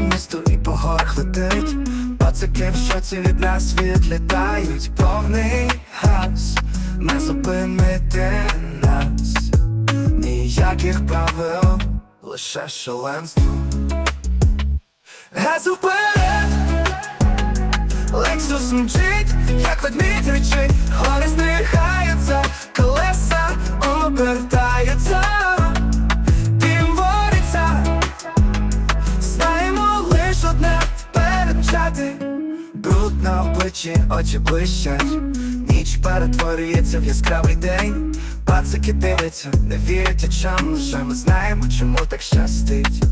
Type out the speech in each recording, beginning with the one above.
місту і по горах летить. Пацики в шоці від нас відлітають. Повний газ, не зупинити нас. Ніяких правил, лише шаленство. Газу вперед Лексус мчить, як ведмідь речить. Гори стрихаються, колеса на обличчі, очі блищать. Ніч перетворюється в яскравий день. Пацики дивляться, не вірять очам. Лише ми знаємо, чому так щастить.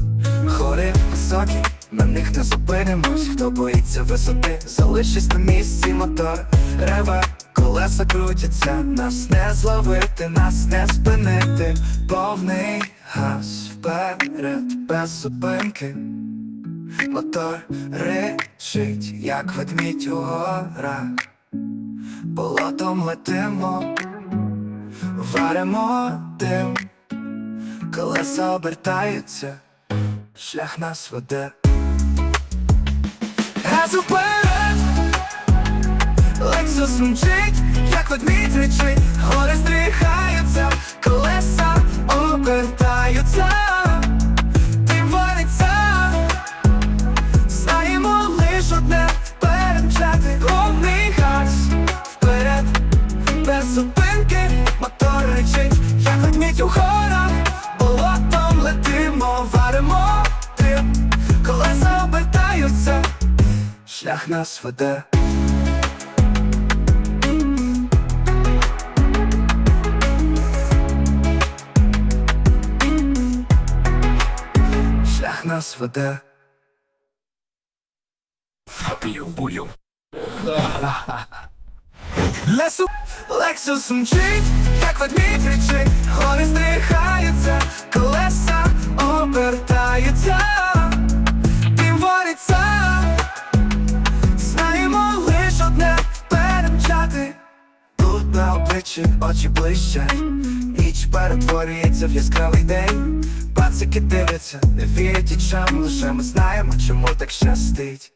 Гори високі, на них не зупинимось. Хто боїться висоти, залишись на місці. Мотор Реве, колеса крутяться. Нас не зловити, нас не спинити. Повний газ вперед, без зупинки. Мотор речить, як ведмідь у горах. Болотом летимо, варимо дим. Колеса обертаються, шлях нас веде. Газу вперед, Лексус мчить, як ведмідь речить. Гори стріхаються, колеса обертаються ведмідь у горах Болотом летимо, варимо дим Колеса обертаються, шлях нас веде. Шлях нас веде. Бую-бую. Лесу Лексус мчить, як ведмідь Обличчі очі ближче, Ніч перетворюється в яскравий день. Пацики дивляться, не вірять очам Лише ми знаємо, чому так щастить